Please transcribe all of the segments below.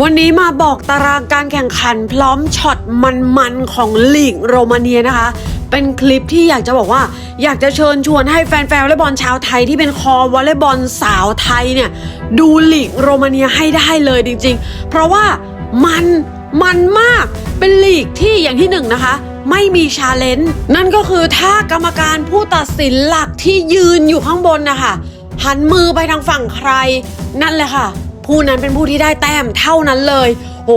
วันนี้มาบอกตารางการแข่งขันพร้อมช็อตมันๆของลีกโรมาเนียนะคะ เป็นคลิปที่อยากจะบอกว่า อยากจะเชิญชวนให้แฟนๆวอลเลย์บอลชาวไทยที่เป็นคอวอลเลย์บอลสาวไทยเนี่ย ดูลีกโรมาเนียให้ได้เลยจริง ๆ เพราะว่ามันมันมากเป็นลีกที่อย่างที่หนึ่งนะคะ ไม่มีชาเลนจ์นั่นก็คือถ้ากรรมการผู้ตัดสินหลักที่ยืนอยู่ข้างบนนะคะหันมือไปทางฝั่งใครนั่นแหละค่ะ ผู้นั้นเป็นผู้ที่ได้แต้มเท่านั้นเลย โห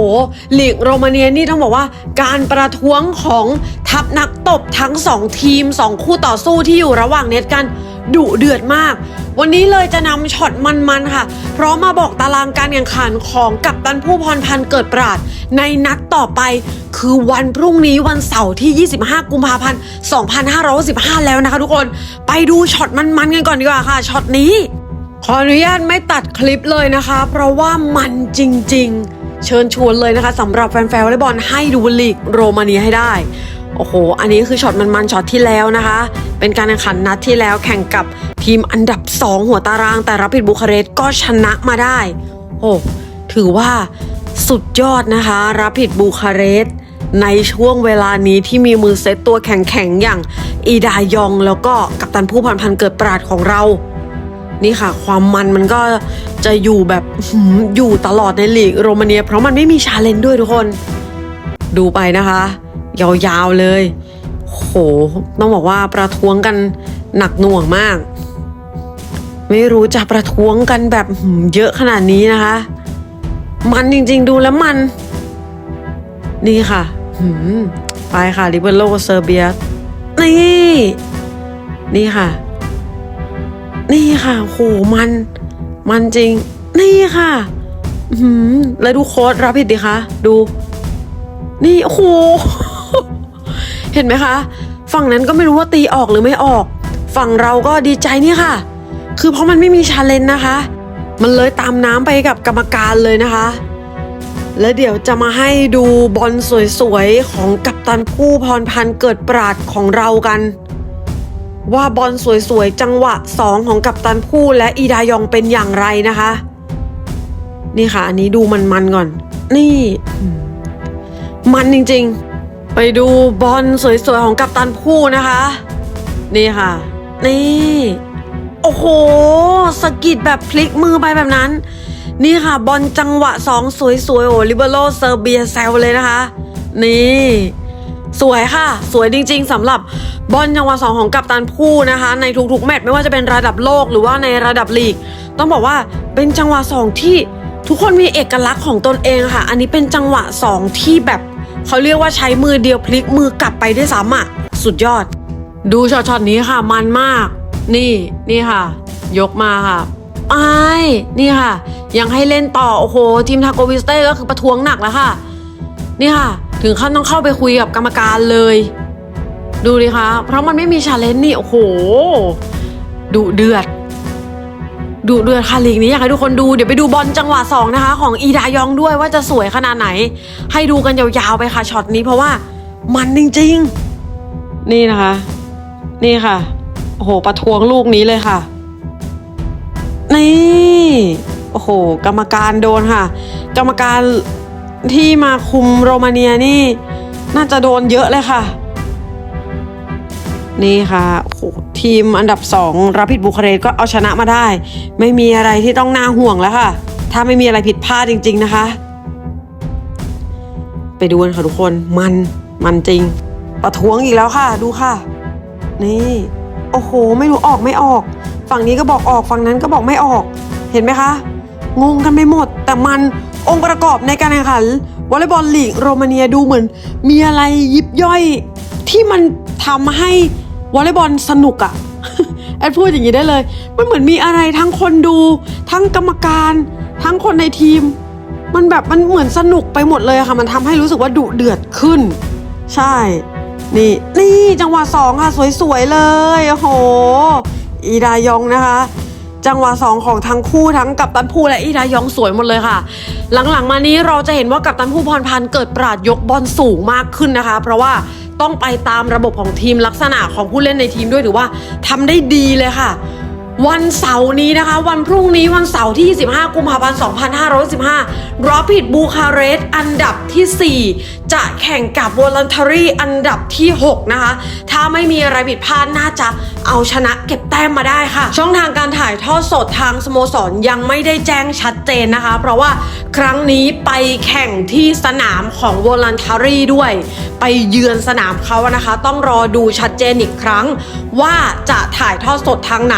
ลีกโรมาเนียนี่ต้องบอกว่า การประท้วงของทัพนักตบทั้งสองทีมสองคู่ต่อสู้ที่อยู่ระหว่างเน็ตกันดุเดือดมาก วันนี้เลยจะนำช็อตมันๆค่ะ เพราะมาบอกตารางการแข่งขันของกัปตันผู้พรพันธ์เกิดปราด ในนัดต่อไปคือวันพรุ่งนี้วันเสาร์ที่ 25 กุมภาพันธ์ 2515แล้วนะคะทุกคน ไปดูช็อตมันๆกันก่อนดีกว่าค่ะช็อตนี้ ขออนุญาตไม่ตัดคลิปเลยนะคะ เพราะว่ามันจริง ๆ เชิญชวนเลยนะคะสำหรับแฟนๆวอลเลย์บอลให้ดูลีกโรมาเนียให้ได้ โอ้โห อันนี้คือช็อตมันๆช็อตที่แล้วนะคะ เป็นการแข่งขันนัดที่แล้วแข่งกับทีมอันดับ 2 หัวตาราง แต่รับผิดบุคาเรสต์ก็ชนะมาได้ โอ้ถือว่าสุดยอดนะคะ รับผิดบูคาเรสต์ในช่วงเวลานี้ที่มีมือเซตตัวแข็งๆอย่างอีดายองแล้วก็กัปตันผู้พันพันเกิดปราดของเรา นี่ค่ะ ความมันมันก็จะอยู่แบบอยู่ตลอดในลีกโรมาเนีย เพราะมันไม่มีชาเลนจ์ด้วยทุกคน ดูไปนะคะ ยาวๆเลย โห ต้องบอกว่าประท้วงกันหนักหน่วงมาก ไม่รู้จะประท้วงกันแบบเยอะขนาดนี้นะคะ มันจริงๆดูแล้วมัน นี่ค่ะไปค่ะลิเบโรเซอร์เบียนี่ นี่ค่ะ นี่ค่ะโหมัน มันจริง นี่ค่ะหืมแล้วดูโค้ดรับผิดดิคะดู นี่โอ้โหเห็นไหมคะ ฝั่งนั้นก็ไม่รู้ว่าตีออกหรือไม่ออก ฝั่งเราก็ดีใจนี่ค่ะ คือเพราะมันไม่มีชาเลนจ์นะคะ มันเลยตามน้ำไปกับกรรมการเลยนะคะ แล้วเดี๋ยวจะมาให้ดูบอลสวยๆ ของกัปตันผู้พรพันธ์เกิดปราดของเรากัน ว่าบอลสวยๆ จังหวะ 2 ของกัปตันผู้และอีดายองเป็นอย่างไรนะคะ นี่ค่ะ อันนี้ดูมันๆก่อน นี่ มันจริงๆ ไปดูบอลสวยๆ ของกัปตันผู้นะคะ นี่ค่ะ นี่ โอ้โหสกิดแบบพลิกมือไปแบบนั้น นี่ค่ะ บอลจังหวะ 2 สวยๆ โอ้ลิเบโรเซอร์เบียแซวเลยนะคะ นี่ สวยค่ะ สวยจริง ๆสำหรับบอลจังหวะสองของกัปตันผู้นะคะ ในทุกๆแมตช์ไม่ว่าจะเป็นระดับโลกหรือว่าในระดับลีก ต้องบอกว่าเป็นจังหวะสองที่ทุกคนมีเอกลักษณ์ของตนเองค่ะ อันนี้เป็นจังหวะสองที่แบบเขาเรียกว่าใช้มือเดียวพลิกมือกลับไปได้วยซ้ำอะสุดยอด ดูช็อตๆนี้ค่ะ มันมาก นี่นี่ค่ะ ยกมาค่ะไอ้ายนี่ค่ะ ยังให้เล่นต่อโอ้โหทีมทาโกวิสเต้ก็คือประท้วงหนักแล้วค่ะ นี่ค่ะ ถึงขั้นต้องเข้าไปคุยกับกรรมการเลย ดูดิคะ เพราะมันไม่มีชาเลนจ์นี่ โอ้โหดุเดือดดุเดือดค่ะลีกนี้อยากให้ทุกคนดูเดี๋ยวไปดูบอลจังหวะสองนะคะ ของอีดายองด้วยว่าจะสวยขนาดไหน ให้ดูกันยาวๆไปค่ะช็อตนี้เพราะว่ามันจริงๆ นี่นะคะ นี่ค่ะ โอ้โหประท้วงลูกนี้เลยค่ะ นี่ โอ้โห กรรมการโดนค่ะ กรรมการ ที่มาคุมโรมาเนียนี่ น่าจะโดนเยอะเลยค่ะ นี่ค่ะโอ้ทีมอันดับสองรับผิดบุคเรตก็เอาชนะมาได้ ไม่มีอะไรที่ต้องน่าห่วงแล้วค่ะ ถ้าไม่มีอะไรผิดพลาดจริง ๆนะคะ ไปดูกันค่ะทุกคนมันมันจริง ประท้วงอีกแล้วค่ะ ดูค่ะ นี่ โอ้โห ไม่รู้ออกไม่ออก ฝั่งนี้ก็บอกออกฝั่งนั้นก็บอกไม่ออก เห็นไหมคะ งงกันไปหมด แต่มัน องค์ประกอบในการแข่งขันวอลเลย์บอลลีกโรมาเนียดูเหมือน มีอะไรยิบย่อยที่มันทำให้วอลเลย์บอลสนุกอะแอดพูดอย่างนี้ได้เลย มันเหมือนมีอะไรทั้งคนดู ทั้งกรรมการ ทั้งคนในทีม มันแบบมันเหมือนสนุกไปหมดเลยค่ะ มันทำให้รู้สึกว่าดุเดือดขึ้น ใช่ นี่นี่จังหวะสองค่ะ สวยๆเลยโอ้โหอีดายองนะคะ จังหวะสองของทั้งคู่ทั้งกัปตันผู้และอีดายองสวยหมดเลยค่ะ หลังๆมานี้เราจะเห็นว่ากัปตันผู้พรพันธ์เกิดปราดยกบอลสูงมากขึ้นนะคะ เพราะว่าต้องไปตามระบบของทีมลักษณะของผู้เล่นในทีมด้วยถือว่าทำได้ดีเลยค่ะ วันเสาร์นี้นะคะ วันพรุ่งนี้วันเสาร์ที่ 25 กุมภาพันธ์ 2515รอปิดบูคาเรสอันดับทีสี่ 4 จะแข่งกับวอลันทารีอันดับที่ 6 นะคะ ถ้าไม่มีอะไรผิดพลาดน่าจะเอาชนะเก็บแต้มมาได้ค่ะ ช่องทางการถ่ายทอดสดทางสโมสรยังไม่ได้แจ้งชัดเจนนะคะ เพราะว่าครั้งนี้ไปแข่งที่สนามของวอลันทารีด้วย เยือนสนามเขาอะนะคะ ต้องรอดูชัดเจนอีกครั้ง ว่าจะถ่ายทอดสดทางไหน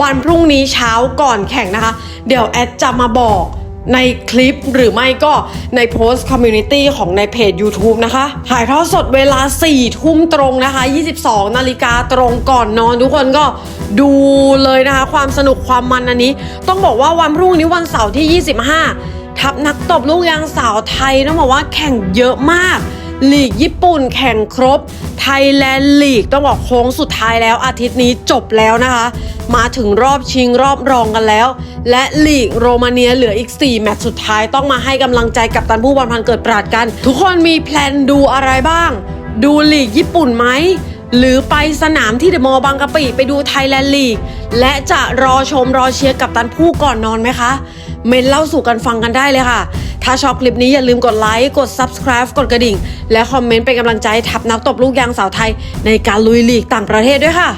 วันพรุ่งนี้เช้าก่อนแข่งนะคะ เดี๋ยวแอดจะมาบอกในคลิปหรือไม่ก็ในโพสต์คอมมูนิตี้ของในเพจ YouTube นะคะ ถ่ายทอดสดเวลา 4 ทุ่มตรงนะคะ 22 นาฬิกาตรงก่อนนอน ทุกคนก็ดูเลยนะคะ ความสนุกความมันอันนี้ ต้องบอกว่าวันพรุ่งนี้วันเสาร์ที่ 25 ทัพนักตบลูกยางสาวไทยต้องบอกว่าแข่งเยอะมาก ลีกญี่ปุ่นแข่งครบไทยแลนด์ลีกต้องบอกโค้งสุดท้ายแล้วอาทิตย์นี้จบแล้วนะคะ มาถึงรอบชิงรอบรองกันแล้ว และลีกโรมาเนียเหลืออีก 4 แมตช์สุดท้ายต้องมาให้กำลังใจกับตันผู้บอลพันเกิดปราดกัน ทุกคนมีแพลนดูอะไรบ้าง ดูลีกญี่ปุ่นไหมหรือไปสนามที่เดอะมอลล์บางกะปิไปดูไทยแลนด์ลีก และจะรอชมรอเชียร์กับตันผู้ก่อนนอนไหมคะ เมนเล่าสู่กันฟังกันได้เลยค่ะ ถ้าชอบคลิปนี้อย่าลืมกดไลค์ กด subscribe กดกระดิ่ง และคอมเมนต์เป็นกำลังใจทับนักตบลูกยางสาวไทยในการลุยลีกต่างประเทศด้วยค่ะ